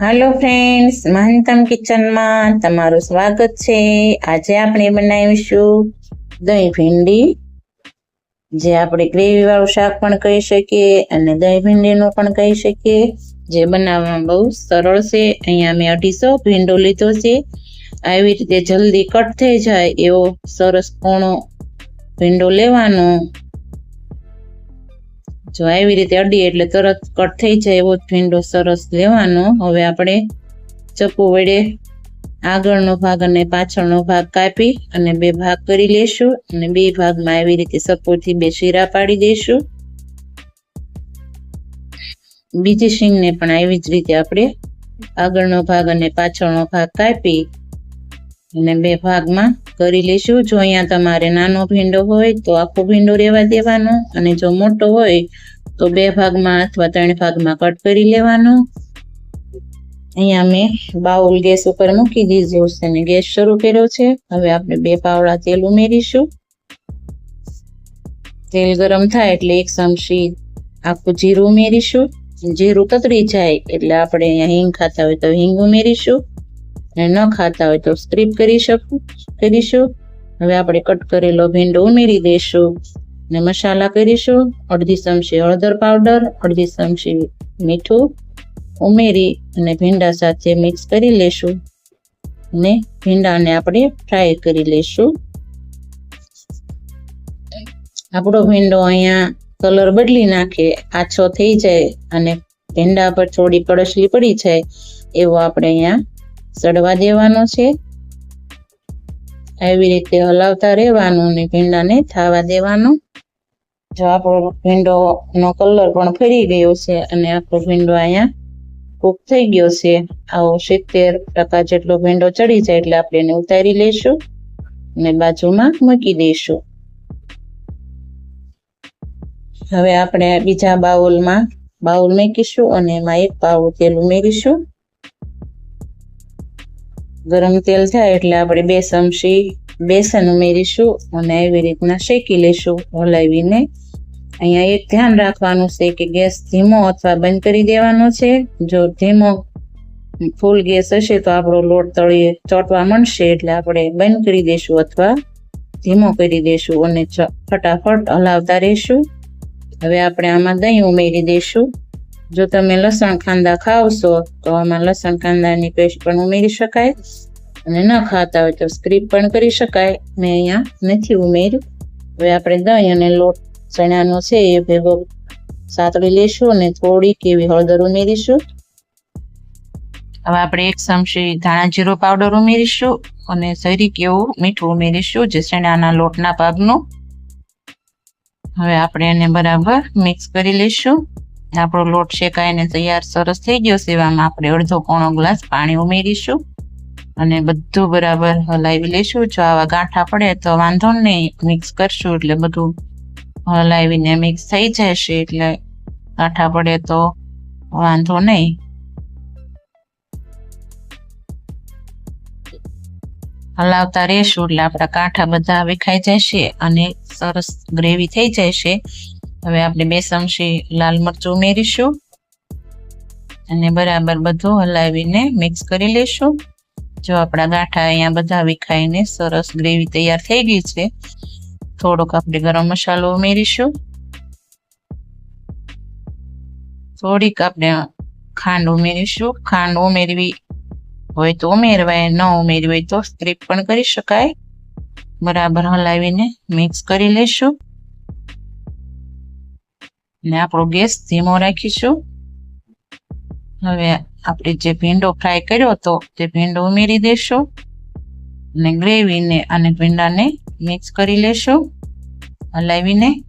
હાલો friends મહંતમ કિચનમાં તમારું સ્વાગત છે. આજે આપણે બનાવીશું દહીં ભીંડી. જે આપણે ગ્રેવી વાળું શાક પણ કહી શકીએ અને દહીં ભીંડીનું પણ કહી શકીએ. જે બનાવવામાં બહુ સરળ છે. અહીંયા મેં અઢીસો ભીંડો લીધો છે. આવી રીતે જલ્દી કટ થઈ જાય એવો સરસ કોણો ભીંડો લેવાનો. જો આવી રીતે અડી એટલે તરત કટ થઈ જાય એવો ભીંડો સરસ લેવાનો. હવે આપણે ચપ્પુ વડે આગળનો ભાગ અને પાછળનો ભાગ કાપી અને બે ભાગ કરી લેશું અને બે ભાગમાં આવી રીતે સપોથી બે શીરા પાડી દઈશું બીજી શીંગને પણ આવી જ રીતે આપણે આગળનો ભાગ અને પાછળનો ભાગ કાપી અને બે ભાગમાં કરી લઈશું. જો અહીંયા તમારે નાનો ભીંડો હોય તો આખો ભીંડો રહેવા દેવાનો અને જો મોટો હોય તો બે ભાગમાં અથવા ત્રણ ભાગમાં કટ કરી લેવાનો. અહીંયા મેં બાઉલ ગેસ ઉપર મૂકી દીધું છે અને ગેસ શરૂ કર્યો છે. હવે આપણે બે પાવડા તેલ ઉમેરીશું. તેલ ગરમ થાય એટલે એક ચમચી આખું જીરું ઉમેરીશું. જીરું તતરી જાય એટલે આપણે અહીંયા હિંગ ખાતા હોય તો હિંગ ઉમેરીશું. અને ન ખાતા હોય તો સ્ક્રીપ કરી શકું કરીશું હવે આપણે કટ કરેલો ભીંડો ઉમેરી દઈશું અને મસાલા કરીશું. અડધી ચમચી હળદર પાવડર અડધી ચમચી મીઠું ઉમેરી અને ભીંડા સાથે મિક્સ કરી લેશું અને ભીંડાને આપણે ફ્રાય કરી લેશું આપણો ભીંડો અહીંયા કલર બદલી નાખે, આછો થઈ જાય અને ભીંડા પર થોડી કડસલી પડી જાય, એવો આપણે અહીંયા સડવા દેવાનો છે. આવી રીતે હલાવતા રહેવાનું અને ભીંડાને થાવા દેવાનું. જો આપણો ભીંડો નો કલર પણ ફરી ગયો છે અને આપણો ભીંડો અહીંયા કૂક થઈ ગયો છે. આવો સિત્તેર ટકા જેટલો ભીંડો ચડી જાય એટલે આપણે એને ઉતારી લઈશું અને બાજુમાં મૂકી દઈશું. હવે આપણે બીજા બાઉલમાં બાઉલ મૂકીશું અને એમાં એક પાવું તેલ ઉમેરીશું. ગરમ તેલ થાય એટલે આપણે બે ચમચી બેસન ઉમેરીશું અને એવી રીતના શેકી લઈશું હલાવીને. અહીંયા એક ધ્યાન રાખવાનું છે કે ગેસ ધીમો અથવા બંધ કરી દેવાનો છે. જો ધીમો ફૂલ ગેસ હશે તો આપણો લોટ તળીએ, ચોટવા માંડશે એટલે આપણે બંધ કરી દઈશું અથવા ધીમો કરી દઈશું અને ફટાફટ હલાવતા રહીશું. હવે આપણે આમાં દહીં ઉમેરી દઈશું જો તમે લસણ કાંદા ખાવશો તો આમાં લસણ કાંદાની પેસ્ટ પણ ઉમેરી શકાય અને ન ખાતા હોય તો સ્ક્રીપ પણ કરી શકાય. મેં અહીંયા નથી ઉમેર્યું. હવે આપણે દહીં અને લોટ ચણાનો છે એ ભેગો સાતળી લેશું અને થોડીક એવી હળદર ઉમેરીશું. હવે આપણે એક ચમચી ધાણા જીરો પાવડર ઉમેરીશું અને સરીક એવું મીઠું ઉમેરીશું જે ચણાના લોટના ભાગનું. હવે આપણે એને બરાબર મિક્સ કરી લઈશું. આપણો લોટ શેકાઈને તૈયાર સરસ થઈ ગયો છે. આપણે અડધો પોણો ગ્લાસ પાણી ઉમેરીશું અને બધું બરાબર હલાવી લઈશું. જો આવા ગાંઠા પડે તો વાંધો નહીં મિક્સ કરશું એટલે બધું હલાવીને મિક્સ થઈ જશે એટલે ગાંઠા પડે તો વાંધો નહીં. હલાવતા રહેશું એટલે આપણા કાંઠા બધા વિખાઈ જશે અને સરસ ગ્રેવી થઈ જશે. હવે આપણે બે ચમચી લાલ મરચું ઉમેરીશું. અને બરાબર બધું હલાવીને મિક્સ કરી લેશું જો આપણા ગાંઠા અહીંયા બધા વિખાઈને સરસ ગ્રેવી તૈયાર થઈ ગઈ છે, થોડોક આપણે ગરમ મસાલો ઉમેરીશું. થોડીક આપણે ખાંડ ઉમેરીશું. ખાંડ ઉમેરવી હોય તો ઉમેરવાય, ન ઉમેરવી હોય તો સ્ક્રીપ પણ કરી શકાય. બરાબર હલાવીને મિક્સ કરી લેશું ને આપણો ગેસ ધીમો રાખીશું. હવે આપણે જે ભીંડો ફ્રાય કર્યો હતો, તે ભીંડો ઉમેરી દેશું અને ગ્રેવીને અને ભીંડાને મિક્સ કરી લેશું. હલાવીને.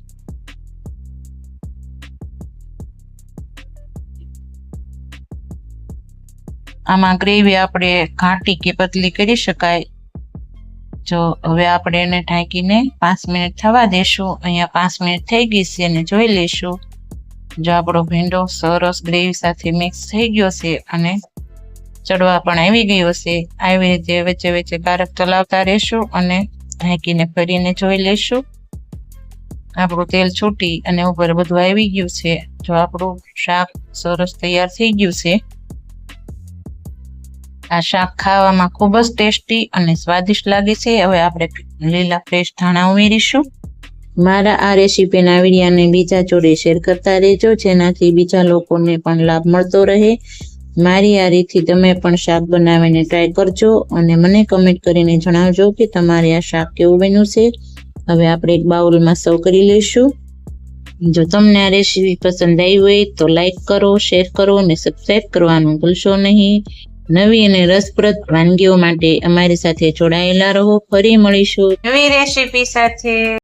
આમાં ગ્રેવી આપણે ઘાટી કે પતલી કરી શકાય. જો હવે આપણે એને ઢાંકીને પાંચ મિનિટ થવા દેશું. અહીંયા પાંચ મિનિટ થઈ ગઈ છે અને જોઈ લઈશું જો આપણો ભીંડો સરસ ગ્રેવી સાથે મિક્સ થઈ ગયો છે અને ચડવા પણ આવી ગયો છે. આવી રીતે વચ્ચે વચ્ચે કારક ચલાવતા રહેશું અને ઢાંકીને ફરીને જોઈ લઈશું. આપણું તેલ છૂટી અને ઉપર બધું આવી ગયું છે. જો આપણું શાક સરસ તૈયાર થઈ ગયું છે. આ શાક ખાવામાં ખૂબ જ ટેસ્ટી અને સ્વાદિષ્ટ લાગે છે. હવે આપણે લીલા ફ્રેશ ધાણા ઉમેરીશું. મારા આ રેસીપીના વિડીયાને બીજા જોડે શેર કરતા રહેજો, જેનાથી બીજા લોકોને પણ લાભ મળતો રહે. મારી આ રીતથી તમે પણ શાક બનાવીને ટ્રાય કરજો અને મને કમેન્ટ કરીને જણાવજો કે તમારે આ શાક કેવું બન્યું છે. હવે આપણે એક બાઉલમાં સર્વ કરી લઈશું. જો તમને આ રેસીપી પસંદ આવી હોય તો લાઈક કરો શેર કરો અને સબસ્ક્રાઈબ કરવાનું ભૂલશો નહીં. નવી અને રસપ્રદ વાનગીઓ માટે અમારી સાથે જોડાયેલા રહો. ફરી મળીશું. નવી રેસીપી સાથે.